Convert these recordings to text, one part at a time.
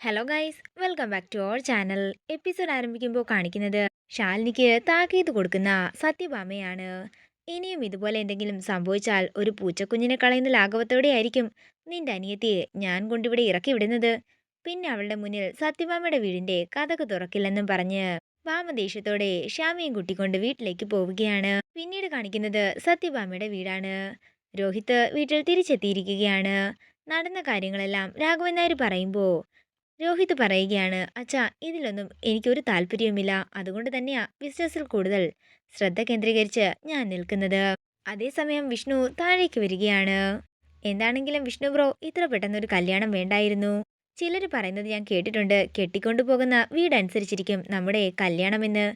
Hello guys welcome back to our channel episode ആരംഭിക്കുമ്പോൾ കാണിക്കുന്നത് ശാലിനിക്ക് താക്കീത് കൊടുക്കുന്ന സത്യഭാമയാണ്. ഇനിയും ഇതുപോലെ എന്തെങ്കിലും സംഭവിച്ചാൽ ഒരു പൂച്ചക്കുഞ്ഞിനെ കളയുന്ന ലാഘവത്തോടെ ആയിരിക്കും നിന്റെ അനിയത്തിയെ ഞാൻ കൊണ്ടിവിടെ ഇറക്കി വിടുന്നത്. പിന്നെ അവളുടെ മുന്നിൽ സത്യഭാമയുടെ വീടിന്റെ കഥക്ക് തുറക്കില്ലെന്നും പറഞ്ഞ് ഭാമ ദേഷ്യത്തോടെ ശ്യാമിയും കുട്ടിക്കൊണ്ട് വീട്ടിലേക്ക് പോവുകയാണ്. പിന്നീട് കാണിക്കുന്നത് സത്യഭാമയുടെ വീടാണ്. രോഹിത് വീട്ടിൽ തിരിച്ചെത്തിയിരിക്കുകയാണ്. നടന്ന കാര്യങ്ങളെല്ലാം രാഘവൻ നായർ പറയുമ്പോൾ രോഹിത് പറയുകയാണ് അച്ഛാ ഇതിലൊന്നും എനിക്കൊരു താല്പര്യവുമില്ല. അതുകൊണ്ട് തന്നെയാ ബിസിനസ്സിൽ കൂടുതൽ ശ്രദ്ധ കേന്ദ്രീകരിച്ച് ഞാൻ നിൽക്കുന്നത്. അതേസമയം വിഷ്ണു താഴേക്ക് വരികയാണ്. എന്താണെങ്കിലും വിഷ്ണു ബ്രോ ഇത്ര പെട്ടെന്നൊരു കല്യാണം വേണ്ടായിരുന്നു. ചിലർ പറയുന്നത് ഞാൻ കേട്ടിട്ടുണ്ട്. കെട്ടിക്കൊണ്ടു പോകുന്ന വീടനുസരിച്ചിരിക്കും നമ്മുടെ കല്യാണമെന്ന്.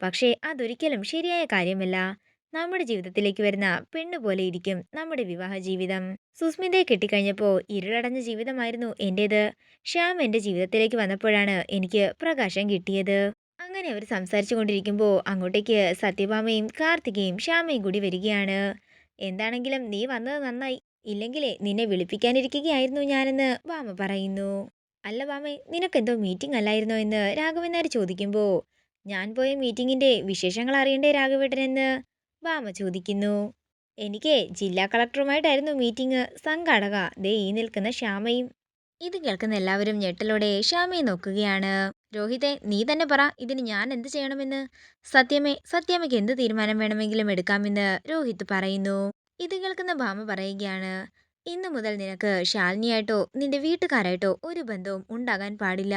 പക്ഷേ അതൊരിക്കലും ശരിയായ കാര്യമല്ല. നമ്മുടെ ജീവിതത്തിലേക്ക് വരുന്ന പെണ്ണു പോലെ ഇരിക്കും നമ്മുടെ വിവാഹ ജീവിതം. സുസ്മിതയെ കെട്ടിക്കഴിഞ്ഞപ്പോൾ ഇരുളടഞ്ഞ ജീവിതമായിരുന്നു എന്റേത് ശ്യാം എന്റെ ജീവിതത്തിലേക്ക് വന്നപ്പോഴാണ് എനിക്ക് പ്രകാശം കിട്ടിയത്. അങ്ങനെ അവർ സംസാരിച്ചു കൊണ്ടിരിക്കുമ്പോൾ അങ്ങോട്ടേക്ക് സത്യഭാമയും കാർത്തികയും ശ്യാമയും കൂടി വരികയാണ്. എന്താണെങ്കിലും നീ വന്നത് നന്നായി. ഇല്ലെങ്കിലേ നിന്നെ വിളിപ്പിക്കാനിരിക്കുകയായിരുന്നു ഞാനെന്ന് ഭാമ പറയുന്നു. അല്ല വാമേ നിനക്കെന്തോ മീറ്റിംഗ് അല്ലായിരുന്നോ എന്ന് രാഘവൻ നായർ ചോദിക്കുമ്പോൾ ഞാൻ പോയ മീറ്റിങ്ങിന്റെ വിശേഷങ്ങൾ അറിയണ്ടേ രാഘവേട്ടനെന്ന്. വാമ ചോദിക്കുന്നു. എനിക്ക് ജില്ലാ കളക്ടറുമായിട്ടായിരുന്നു മീറ്റിംഗ്. സംഘാടക ദേ ഈ നിൽക്കുന്ന ശ്യാമയും. ഇത് കേൾക്കുന്ന എല്ലാവരും ഞെട്ടലോടെ ശ്യാമയെ നോക്കുകയാണ്. രോഹിതെ നീ തന്നെ പറ ഇതിന് ഞാൻ എന്ത് ചെയ്യണമെന്ന്? സത്യമേ സത്യമയ്ക്ക് എന്ത് തീരുമാനം വേണമെങ്കിലും എടുക്കാമെന്ന് രോഹിത് പറയുന്നു. ഇത് കേൾക്കുന്ന ഭാമ പറയുകയാണ്. ഇന്നു മുതൽ നിനക്ക് ശാലിനിയായിട്ടോ നിന്റെ വീട്ടുകാരായിട്ടോ ഒരു ബന്ധവും ഉണ്ടാകാൻ പാടില്ല.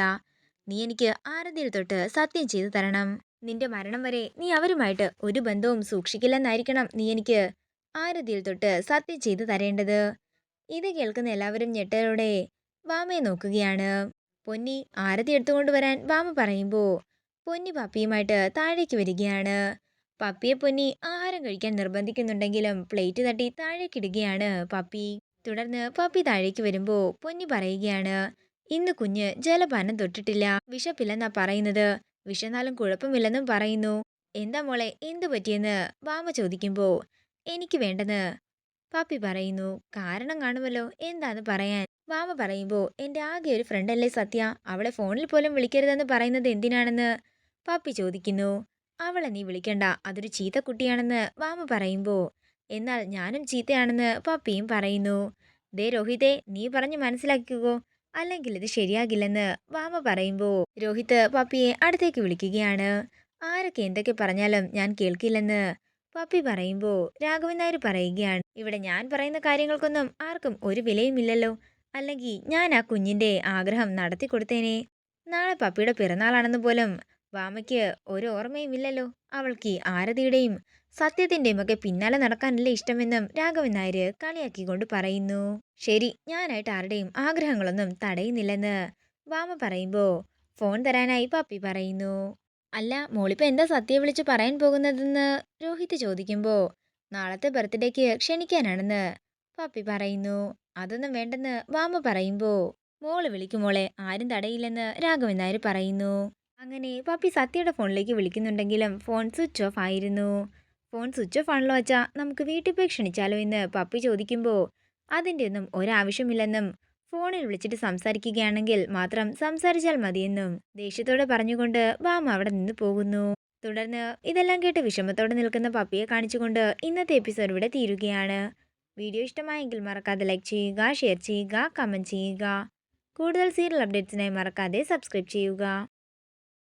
നീ എനിക്ക് ആരതിയിൽ തൊട്ട് സത്യം ചെയ്തു തരണം. നിന്റെ മരണം വരെ നീ അവരുമായിട്ട് ഒരു ബന്ധവും സൂക്ഷിക്കില്ലെന്നായിരിക്കണം നീ എനിക്ക് ആരതിയിൽ തൊട്ട് സത്യം ചെയ്തു തരേണ്ടത്. ഇത് കേൾക്കുന്ന എല്ലാവരും ഞെട്ടലോടെ വാമയെ നോക്കുകയാണ്. പൊന്നി ആരതി എടുത്തുകൊണ്ട് വരാൻ വാമ പറയുമ്പോൾ പൊന്നി പപ്പിയുമായിട്ട് താഴേക്ക് വരികയാണ്. പപ്പിയെ പൊന്നി ആഹാരം കഴിക്കാൻ നിർബന്ധിക്കുന്നുണ്ടെങ്കിലും പ്ലേറ്റ് തട്ടി താഴേക്കിടുകയാണ് പപ്പി. തുടർന്ന് പപ്പി താഴേക്ക് വരുമ്പോൾ പൊന്നി പറയുകയാണ് ഇന്ന് കുഞ്ഞ് ജലപാനം തൊട്ടിട്ടില്ല വിശപ്പില്ലെന്നാ പറയുന്നത്. വിശന്നാലും കുഴപ്പമില്ലെന്നും പറയുന്നു. എന്താ മോളെ എന്തു പറ്റിയെന്ന്? വാമ ചോദിക്കുമ്പോൾ എനിക്ക് വേണ്ടെന്ന്. പാപ്പി പറയുന്നു കാരണം കാണുമല്ലോ എന്താന്ന് പറയാൻ? വാമ പറയുമ്പോൾ എന്റെ ആകെ ഒരു ഫ്രണ്ടല്ലേ സത്യ അവളെ ഫോണിൽ പോലും വിളിക്കരുതെന്ന് പറയുന്നത് എന്തിനാണെന്ന്? പാപ്പി ചോദിക്കുന്നു അവളെ നീ വിളിക്കണ്ട അതൊരു ചീത്ത കുട്ടിയാണെന്ന്. വാമ പറയുമ്പോൾ എന്നാൽ ഞാനും ചീത്തയാണെന്ന് പാപ്പിയും പറയുന്നു ദേ രോഹിതേ നീ പറഞ്ഞു മനസ്സിലാക്കിക്കോ അല്ലെങ്കിൽ ഇത് ശരിയാകില്ലെന്ന് വാമ പറയുമ്പോൾ രോഹിത് പപ്പിയെ അടുത്തേക്ക് വിളിക്കുകയാണ്. ആരൊക്കെ? എന്തൊക്കെ പറഞ്ഞാലും ഞാൻ കേൾക്കില്ലെന്ന്. പപ്പി പറയുമ്പോൾ രാഘവൻ നായർ പറയുകയാണ്. ഇവിടെ ഞാൻ പറയുന്ന കാര്യങ്ങൾക്കൊന്നും ആർക്കും ഒരു വിലയുമില്ലല്ലോ. അല്ലെങ്കിൽ ഞാൻ ആ കുഞ്ഞിന്റെ ആഗ്രഹം നടത്തി കൊടുത്തേനെ നാളെ പപ്പിയുടെ പിറന്നാളാണെന്ന് പോലും വാമയ്ക്ക് ഒരു ഓർമ്മയുമില്ലല്ലോ. അവൾക്ക് ആരതിയുടെയും സത്യത്തിന്റെയും ഒക്കെ പിന്നാലെ നടക്കാനല്ലേ ഇഷ്ടമെന്നും രാഘവൻ നായർ കളിയാക്കിക്കൊണ്ട് പറയുന്നു. ശരി ഞാനായിട്ട് ആരുടെയും ആഗ്രഹങ്ങളൊന്നും തടയുന്നില്ലെന്ന് വാമ പറയുമ്പോൾ ഫോൺ തരാനായി പപ്പി പറയുന്നു. അല്ല മോളിപ്പോ എന്താ സത്യം വിളിച്ച് പറയാൻ പോകുന്നതെന്ന് രോഹിത് ചോദിക്കുമ്പോൾ നാളത്തെ ബർത്ത്ഡേക്ക് ക്ഷണിക്കാനാണെന്ന് പപ്പി പറയുന്നു. അതൊന്നും വേണ്ടെന്ന് വാമ പറയുമ്പോൾ മോൾ വിളിക്കുമോളെ ആരും തടയില്ലെന്ന് രാഘവൻ നായർ പറയുന്നു. അങ്ങനെ പപ്പി സത്യയുടെ ഫോണിലേക്ക് വിളിക്കുന്നുണ്ടെങ്കിലും ഫോൺ സ്വിച്ച് ഓഫ് ആയിരുന്നു. ഫോൺ സ്വിച്ച് ഓഫ് ആണല്ലോ അച്ഛാ. നമുക്ക് വീട്ടിൽ പോയി ക്ഷണിച്ചാലോ എന്ന് പപ്പി ചോദിക്കുമ്പോൾ അതിന്റെ ഒന്നും ഒരാവശ്യമില്ലെന്നും ഫോണിൽ വിളിച്ചിട്ട് സംസാരിക്കുകയാണെങ്കിൽ മാത്രം സംസാരിച്ചാൽ മതിയെന്നും ദേഷ്യത്തോടെ പറഞ്ഞുകൊണ്ട് വാമ അവിടെ നിന്ന് പോകുന്നു. തുടർന്ന് ഇതെല്ലാം കേട്ട് വിഷമത്തോടെ നിൽക്കുന്ന പപ്പിയെ കാണിച്ചുകൊണ്ട് ഇന്നത്തെ എപ്പിസോഡ് ഇവിടെ തീരുകയാണ്. വീഡിയോ ഇഷ്ടമായെങ്കിൽ മറക്കാതെ ലൈക്ക് ചെയ്യുക ഷെയർ ചെയ്യുക കമന്റ് ചെയ്യുക. കൂടുതൽ സീരിയൽ അപ്ഡേറ്റ്സിനായി മറക്കാതെ സബ്സ്ക്രൈബ് ചെയ്യുക.